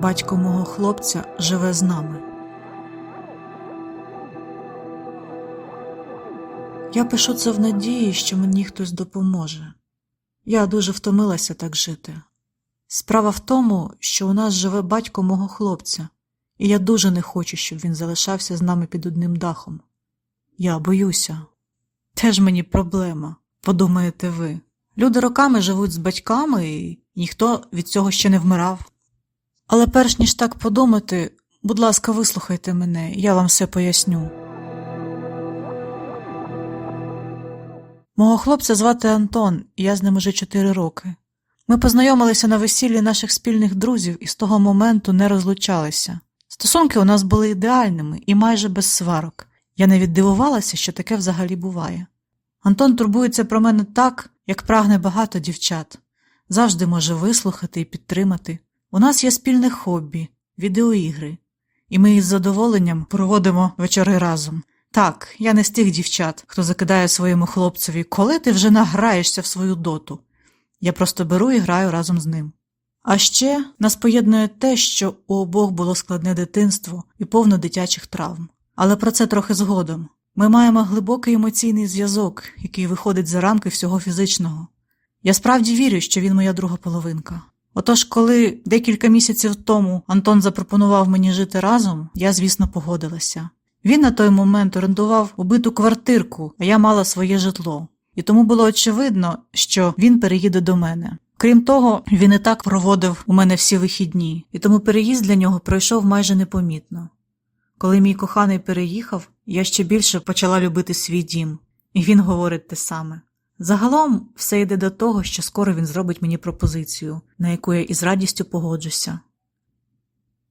батько мого хлопця живе з нами. Я пишу це в надії, що мені хтось допоможе. Я дуже втомилася так жити. Справа в тому, що у нас живе батько мого хлопця, і я дуже не хочу, щоб він залишався з нами під одним дахом. Я боюся. Теж мені проблема, подумаєте ви. Люди роками живуть з батьками, і ніхто від цього ще не вмирав. Але перш ніж так подумати, будь ласка, вислухайте мене, я вам все поясню. Мого хлопця звати Антон, і я з ним уже чотири роки. Ми познайомилися на весіллі наших спільних друзів і з того моменту не розлучалися. Стосунки у нас були ідеальними і майже без сварок. Я навіть дивувалася, що таке взагалі буває. Антон турбується про мене так, як прагне багато дівчат, завжди може вислухати і підтримати. У нас є спільне хобі, відеоігри, і ми із задоволенням проводимо вечори разом. Так, я не з тих дівчат, хто закидає своєму хлопцеві, коли ти вже награєшся в свою доту. Я просто беру і граю разом з ним. А ще нас поєднує те, що у обох було складне дитинство і повно дитячих травм. Але про це трохи згодом. Ми маємо глибокий емоційний зв'язок, який виходить за рамки всього фізичного. Я справді вірю, що він моя друга половинка. Отож, коли декілька місяців тому Антон запропонував мені жити разом, я, звісно, погодилася. Він на той момент орендував убиту квартирку, а я мала своє житло. І тому було очевидно, що він переїде до мене. Крім того, він і так проводив у мене всі вихідні, і тому переїзд для нього пройшов майже непомітно. Коли мій коханий переїхав, я ще більше почала любити свій дім, і він говорить те саме. Загалом все йде до того, що скоро він зробить мені пропозицію, на яку я із радістю погоджуся.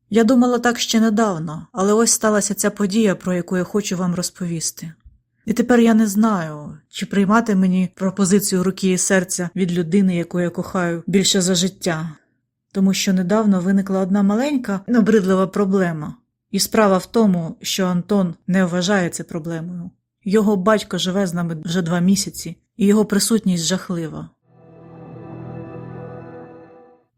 Я думала так ще недавно, але ось сталася ця подія, про яку я хочу вам розповісти. І тепер я не знаю, чи приймати мені пропозицію руки і серця від людини, яку я кохаю більше за життя, тому що недавно виникла одна маленька, набридлива проблема. І справа в тому, що Антон не вважає це проблемою. Його батько живе з нами вже два місяці, і його присутність жахлива.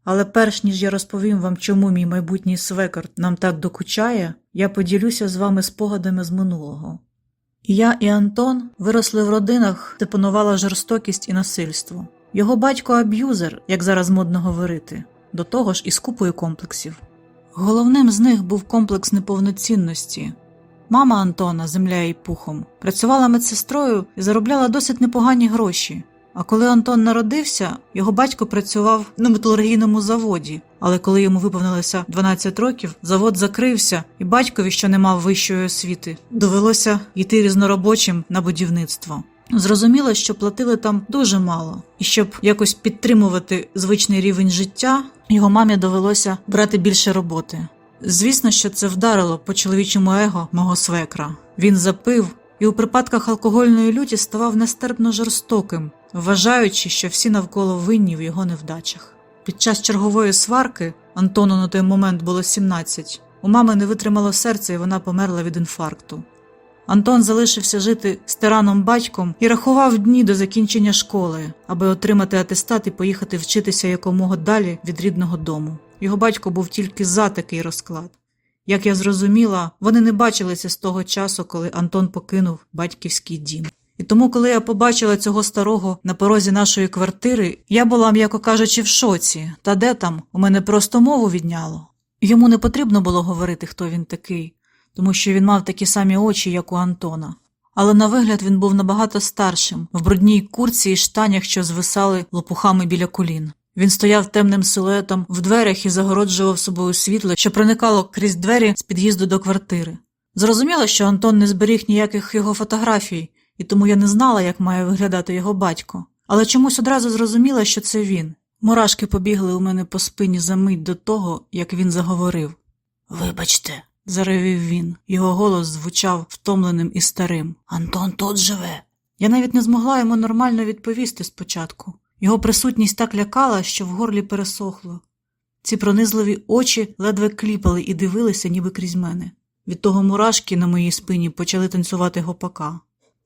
Але перш ніж я розповім вам, чому мій майбутній свекор нам так докучає, я поділюся з вами спогадами з минулого. Я і Антон виросли в родинах, де панувала жорстокість і насильство. Його батько аб'юзер, як зараз модно говорити, до того ж із купою комплексів. Головним з них був комплекс неповноцінності. Мама Антона, земля і пухом, працювала медсестрою і заробляла досить непогані гроші. А коли Антон народився, його батько працював на металургійному заводі. Але коли йому виповнилося 12 років, завод закрився, і батькові, що не мав вищої освіти, довелося йти різноробочим на будівництво. Зрозуміло, що платили там дуже мало, і щоб якось підтримувати звичний рівень життя, його мамі довелося брати більше роботи. Звісно, що це вдарило по чоловічому его мого свекра. Він запив і у припадках алкогольної люті ставав нестерпно жорстоким, вважаючи, що всі навколо винні в його невдачах. Під час чергової сварки Антону на той момент було 17, у мами не витримало серце і вона померла від інфаркту. Антон залишився жити з тираном батьком і рахував дні до закінчення школи, аби отримати атестат і поїхати вчитися якомога далі від рідного дому. Його батько був тільки за такий розклад. Як я зрозуміла, вони не бачилися з того часу, коли Антон покинув батьківський дім. І тому, коли я побачила цього старого на порозі нашої квартири, я була, м'яко кажучи, в шоці. Та де там у мене просто мову відняло. Йому не потрібно було говорити, хто він такий, тому що він мав такі самі очі, як у Антона. Але на вигляд він був набагато старшим, в брудній курці і штанях, що звисали лопухами біля колін. Він стояв темним силуетом в дверях і загороджував собою світло, що проникало крізь двері з під'їзду до квартири. Зрозуміло, що Антон не зберіг ніяких його фотографій, і тому я не знала, як має виглядати його батько. Але чомусь одразу зрозуміла, що це він. Мурашки побігли у мене по спині за мить до того, як він заговорив. Вибачте, заревів він. Його голос звучав втомленим і старим. Антон тут живе. Я навіть не змогла йому нормально відповісти спочатку. Його присутність так лякала, що в горлі пересохло. Ці пронизливі очі ледве кліпали і дивилися, ніби крізь мене. Від того мурашки на моїй спині почали танцювати гопака.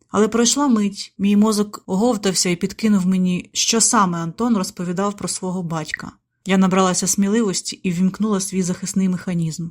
Але пройшла мить, мій мозок оговтався і підкинув мені, що саме Антон розповідав про свого батька. Я набралася сміливості і ввімкнула свій захисний механізм.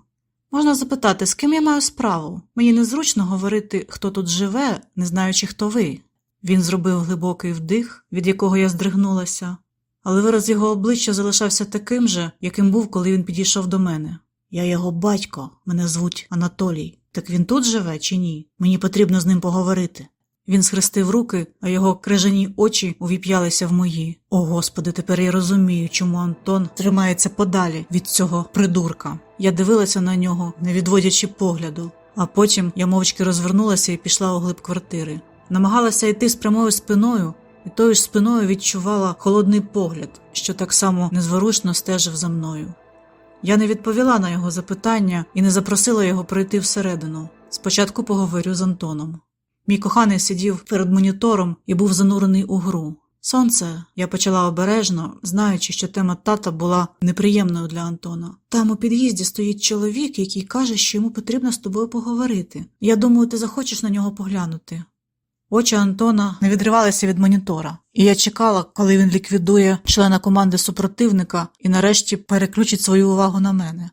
Можна запитати, з ким я маю справу? Мені незручно говорити, хто тут живе, не знаючи, хто ви. Він зробив глибокий вдих, від якого я здригнулася, але вираз його обличчя залишався таким же, яким був, коли він підійшов до мене. Я його батько, мене звуть Анатолій. Так він тут живе чи ні? Мені потрібно з ним поговорити. Він схрестив руки, а його крижані очі увіп'ялися в мої. О, господи, тепер я розумію, чому Антон тримається подалі від цього придурка. Я дивилася на нього, не відводячи погляду, а потім я мовчки розвернулася і пішла у глиб квартири. Намагалася йти з прямою спиною, і тою ж спиною відчувала холодний погляд, що так само незворушно стежив за мною. Я не відповіла на його запитання і не запросила його пройти всередину. Спочатку поговорю з Антоном. Мій коханий сидів перед монітором і був занурений у гру. Сонце, я почала обережно, знаючи, що тема тата була неприємною для Антона. Там у під'їзді стоїть чоловік, який каже, що йому потрібно з тобою поговорити. Я думаю, ти захочеш на нього поглянути. Очі Антона не відривалися від монітора, і я чекала, коли він ліквідує члена команди супротивника і нарешті переключить свою увагу на мене.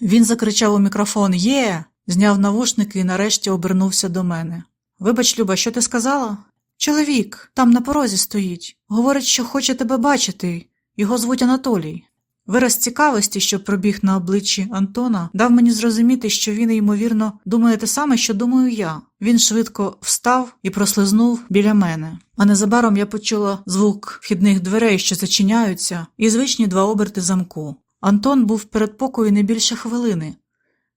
Він закричав у мікрофон Є. зняв навушники і нарешті обернувся до мене. Вибач, Люба, що ти сказала? Чоловік, там на порозі стоїть. Говорить, що хоче тебе бачити. Його звуть Анатолій. Вираз цікавості, що пробіг на обличчі Антона, дав мені зрозуміти, що він, ймовірно, думає те саме, що думаю я. Він швидко встав і прослизнув біля мене. А незабаром я почула звук вхідних дверей, що зачиняються, і звичні два оберти замку. Антон був перед покою не більше хвилини,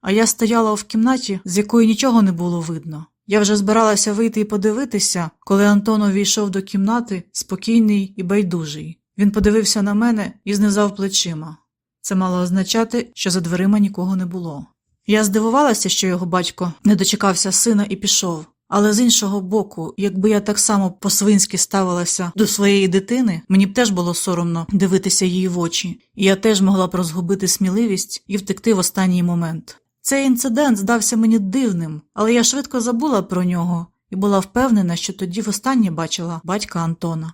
а я стояла в кімнаті, з якої нічого не було видно. Я вже збиралася вийти і подивитися, коли Антон увійшов до кімнати, спокійний і байдужий. Він подивився на мене і знизав плечима. Це мало означати, що за дверима нікого не було. Я здивувалася, що його батько не дочекався сина і пішов. Але з іншого боку, якби я так само по-свинськи ставилася до своєї дитини, мені б теж було соромно дивитися її в очі, і я теж могла б розгубити сміливість і втекти в останній момент. Цей інцидент здався мені дивним, але я швидко забула про нього і була впевнена, що тоді востаннє бачила батька Антона.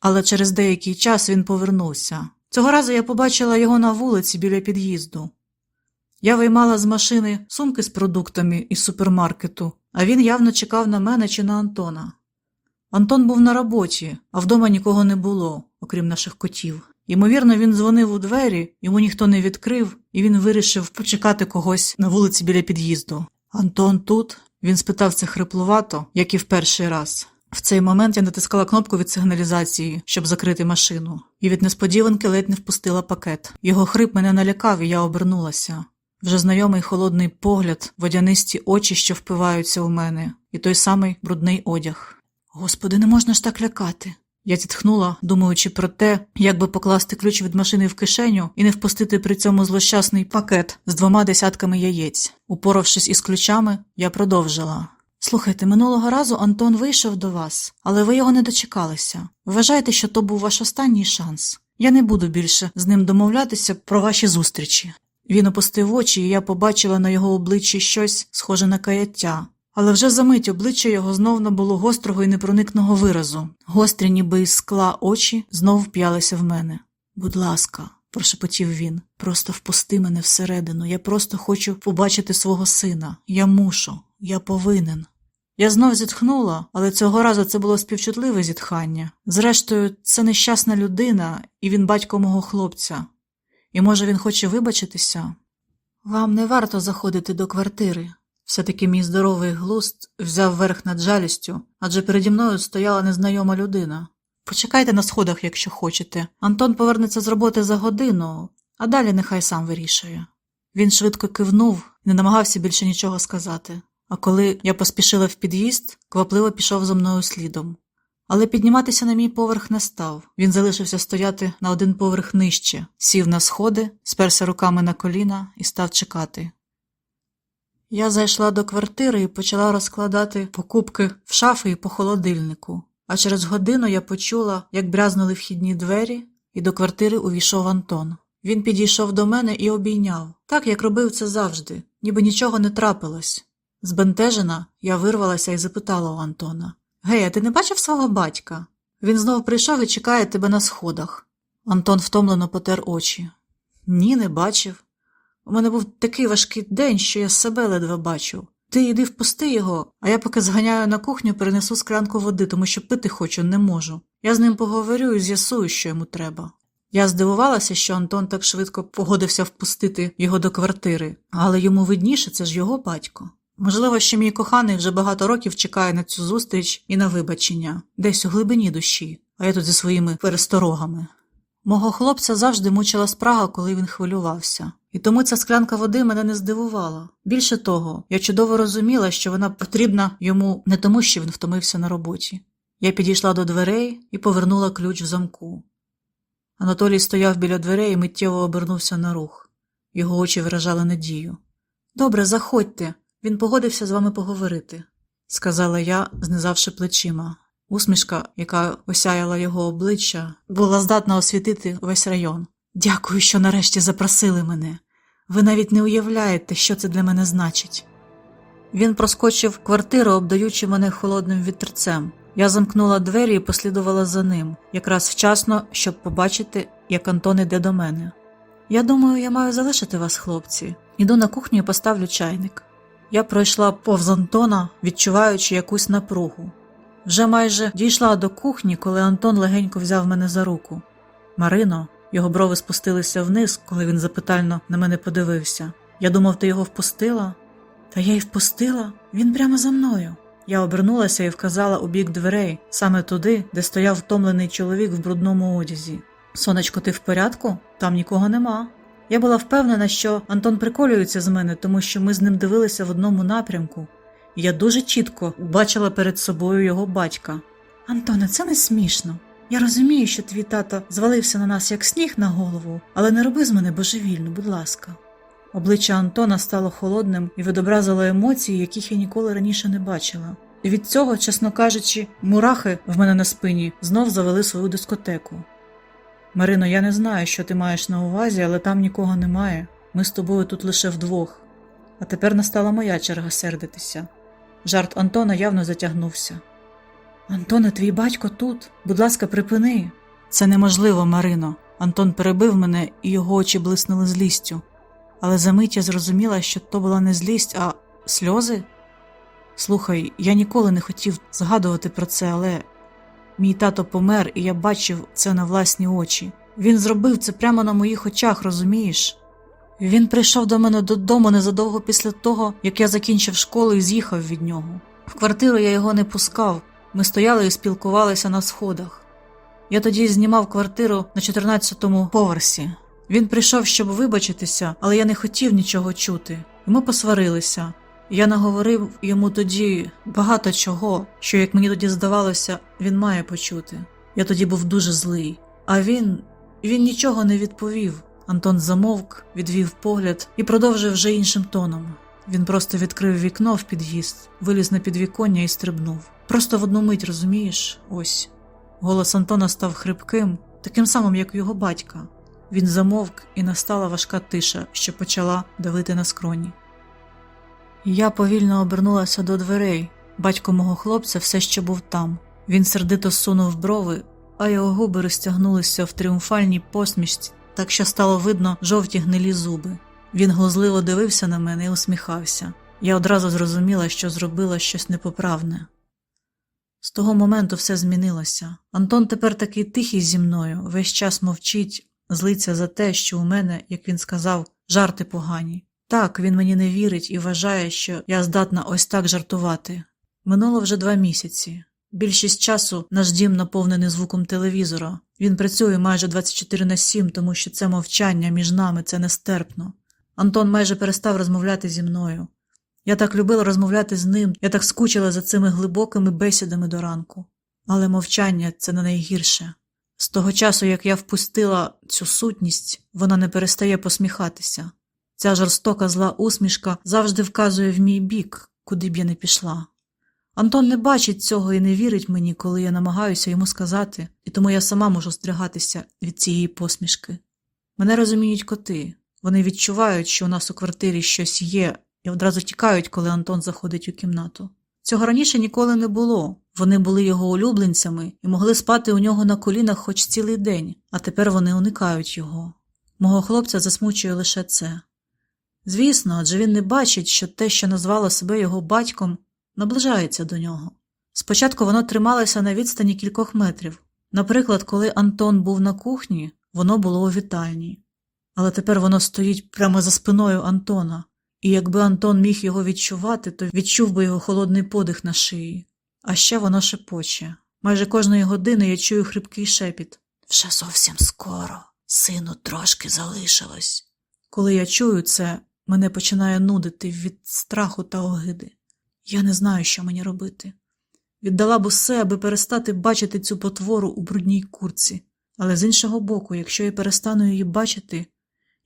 Але через деякий час він повернувся. Цього разу я побачила його на вулиці біля під'їзду. Я виймала з машини сумки з продуктами із супермаркету, а він явно чекав на мене чи на Антона. Антон був на роботі, а вдома нікого не було, окрім наших котів. Ймовірно, він дзвонив у двері, йому ніхто не відкрив, і він вирішив почекати когось на вулиці біля під'їзду. Антон тут? Він спитав це хриплувато, як і в перший раз. В цей момент я натискала кнопку від сигналізації, щоб закрити машину, і від несподіванки ледь не впустила пакет. Його хрип мене налякав, і я обернулася. Вже знайомий холодний погляд, водянисті очі, що впиваються у мене, і той самий брудний одяг. Господи, не можна ж так лякати. Я зітхнула, думаючи про те, як би покласти ключ від машини в кишеню і не впустити при цьому злощасний пакет з двома десятками яєць. Упоравшись із ключами, я продовжила. Слухайте, минулого разу Антон вийшов до вас, але ви його не дочекалися. Вважайте, що то був ваш останній шанс. Я не буду більше з ним домовлятися про ваші зустрічі. Він опустив очі, і я побачила на його обличчі щось схоже на каяття. Але вже за мить обличчя його знов набуло гострого і непроникного виразу. Гострі, ніби із скла очі, знов вп'ялися в мене. Будь ласка, прошепотів він, просто впусти мене всередину. Я просто хочу побачити свого сина. Я мушу, я повинен. Я знов зітхнула, але цього разу це було співчутливе зітхання. Зрештою, це нещасна людина, і він батько мого хлопця. І може він хоче вибачитися? Вам не варто заходити до квартири. Все-таки мій здоровий глузд взяв верх над жалістю, адже переді мною стояла незнайома людина. Почекайте на сходах, якщо хочете. Антон повернеться з роботи за годину, а далі нехай сам вирішує. Він швидко кивнув і не намагався більше нічого сказати. А коли я поспішила в під'їзд, квапливо пішов за мною слідом. Але підніматися на мій поверх не став. Він залишився стояти на один поверх нижче, сів на сходи, сперся руками на коліна і став чекати. Я зайшла до квартири і почала розкладати покупки в шафи і по холодильнику. А через годину я почула, як брязнули вхідні двері, і до квартири увійшов Антон. Він підійшов до мене і обійняв, так як робив це завжди, ніби нічого не трапилось. Збентежена, я вирвалася і запитала у Антона Гей, а ти не бачив свого батька? Він знов прийшов і чекає тебе на сходах. Антон втомлено потер очі. Ні, не бачив. У мене був такий важкий день, що я себе ледве бачив. Ти йди впусти його, а я поки зганяю на кухню, перенесу склянку води, тому що пити хочу, не можу. Я з ним поговорю і з'ясую, що йому треба. Я здивувалася, що Антон так швидко погодився впустити його до квартири, але йому видніше це ж його батько. Можливо, що мій коханий вже багато років чекає на цю зустріч і на вибачення, десь у глибині душі, а я тут зі своїми пересторогами. Мого хлопця завжди мучила спрага, коли він хвилювався, і тому ця склянка води мене не здивувала. Більше того, я чудово розуміла, що вона потрібна йому не тому, що він втомився на роботі. Я підійшла до дверей і повернула ключ в замку. Анатолій стояв біля дверей і миттєво обернувся на рух. Його очі виражали надію. Добре, заходьте, він погодився з вами поговорити, сказала я, знизавши плечима. Усмішка, яка осяяла його обличчя, була здатна освітити весь район. Дякую, що нарешті запросили мене. Ви навіть не уявляєте, що це для мене значить. Він проскочив квартиру, обдаючи мене холодним вітерцем. Я замкнула двері і послідувала за ним, якраз вчасно, щоб побачити, як Антон іде до мене. Я думаю, я маю залишити вас, хлопці. Іду на кухню і поставлю чайник. Я пройшла повз Антона, відчуваючи якусь напругу. Вже майже дійшла до кухні, коли Антон легенько взяв мене за руку. Марино, його брови спустилися вниз, коли він запитально на мене подивився. Я думав, ти його впустила? Та я й впустила, він прямо за мною. Я обернулася і вказала у бік дверей, саме туди, де стояв втомлений чоловік в брудному одязі. Сонечко, ти в порядку? Там нікого нема. Я була впевнена, що Антон приколюється з мене, тому що ми з ним дивилися в одному напрямку, я дуже чітко бачила перед собою його батька. Антоне, це не смішно. Я розумію, що твій тато звалився на нас як сніг на голову, але не роби з мене божевільно, будь ласка. Обличчя Антона стало холодним і відобразило емоції, яких я ніколи раніше не бачила. І від цього, чесно кажучи, мурахи в мене на спині знов завели свою дискотеку. Марино, я не знаю, що ти маєш на увазі, але там нікого немає. Ми з тобою тут лише вдвох. А тепер настала моя черга сердитися. Жарт Антона явно затягнувся. Антоне, твій батько тут. Будь ласка, припини. Це неможливо, Марино. Антон перебив мене, і його очі блиснули злістю. Але за мить я зрозуміла, що то була не злість, а сльози. Слухай, я ніколи не хотів згадувати про це, але мій тато помер, і я бачив це на власні очі. Він зробив це прямо на моїх очах, розумієш? Він прийшов до мене додому незадовго після того, як я закінчив школу і з'їхав від нього. В квартиру я його не пускав, ми стояли і спілкувалися на сходах. Я тоді знімав квартиру на 14-му поверсі. Він прийшов, щоб вибачитися, але я не хотів нічого чути, і ми посварилися. Я наговорив йому тоді багато чого, що, як мені тоді здавалося, він має почути. Я тоді був дуже злий. А він. він нічого не відповів. Антон замовк, відвів погляд і продовжив вже іншим тоном. Він просто відкрив вікно в під'їзд, виліз на підвіконня і стрибнув. Просто в одну мить, розумієш, ось. Голос Антона став хрипким, таким самим, як його батька. Він замовк, і настала важка тиша, що почала давити на скроні. Я повільно обернулася до дверей. Батько мого хлопця все ще був там. Він сердито сунув брови, а його губи розтягнулися в тріумфальній посмішці, так що стало видно жовті гнилі зуби. Він глузливо дивився на мене і усміхався. Я одразу зрозуміла, що зробила щось непоправне. З того моменту все змінилося. Антон тепер такий тихий зі мною, весь час мовчить, злиться за те, що у мене, як він сказав, жарти погані. Так, він мені не вірить і вважає, що я здатна ось так жартувати. Минуло вже два місяці. Більшість часу наш дім наповнений звуком телевізора. Він працює майже 24 на 7, тому що це мовчання між нами це нестерпно. Антон майже перестав розмовляти зі мною. Я так любила розмовляти з ним, я так скучила за цими глибокими бесідами до ранку. Але мовчання це не найгірше. З того часу, як я впустила цю сутність, вона не перестає посміхатися. Ця жорстока зла усмішка завжди вказує в мій бік, куди б я не пішла. Антон не бачить цього і не вірить мені, коли я намагаюся йому сказати, і тому я сама можу стригатися від цієї посмішки. Мене розуміють коти. Вони відчувають, що у нас у квартирі щось є, і одразу тікають, коли Антон заходить у кімнату. Цього раніше ніколи не було. Вони були його улюбленцями і могли спати у нього на колінах хоч цілий день, а тепер вони уникають його. Мого хлопця засмучує лише це. Звісно, адже він не бачить, що те, що назвало себе його батьком, наближається до нього. Спочатку воно трималося на відстані кількох метрів. Наприклад, коли Антон був на кухні, воно було у вітальні. Але тепер воно стоїть прямо за спиною Антона, і якби Антон міг його відчувати, то відчув би його холодний подих на шиї. А ще воно шепоче. Майже кожної години я чую хрипкий шепіт. Вже зовсім скоро, сину, трошки залишилось. Коли я чую це, мене починає нудити від страху та огиди. Я не знаю, що мені робити. Віддала б усе, аби перестати бачити цю потвору у брудній курці. Але з іншого боку, якщо я перестану її бачити,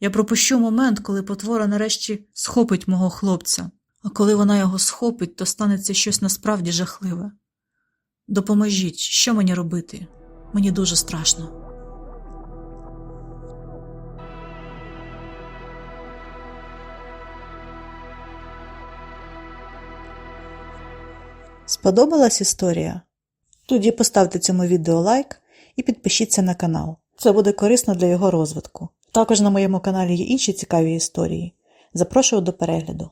я пропущу момент, коли потвора нарешті схопить мого хлопця, а коли вона його схопить, то станеться щось насправді жахливе. Допоможіть, що мені робити? Мені дуже страшно. Сподобалась історія? Тоді поставте цьому відео лайк і підпишіться на канал. Це буде корисно для його розвитку. Також на моєму каналі є інші цікаві історії. Запрошую до перегляду.